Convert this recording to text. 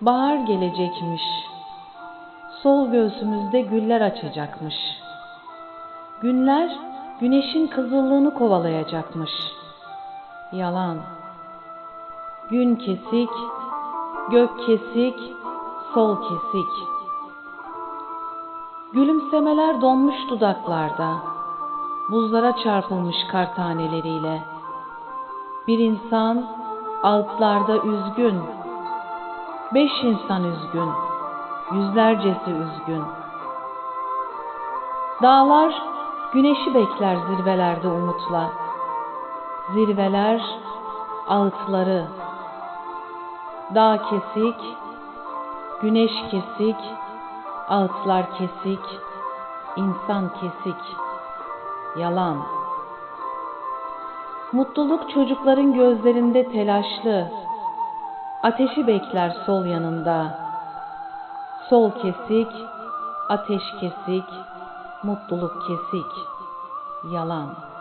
Bahar gelecekmiş. Sol göğsümüzde güller açacakmış. Günler güneşin kızıllığını kovalayacakmış. Yalan. Gün kesik, gök kesik, sol kesik. Gülümsemeler donmuş dudaklarda, buzlara çarpılmış kar taneleriyle. Bir insan ağıtlarda üzgün, beş insan üzgün, yüzlercesi üzgün. Dağlar güneşi bekler zirvelerde umutla. Zirveler ağıtları. Dağ kesik, güneş kesik, ağıtlar kesik, insan kesik. Yalan. Mutluluk çocukların gözlerinde telaşlı. Ateşi bekler sol yanında. Sol kesik, ateş kesik, mutluluk kesik. Yalan.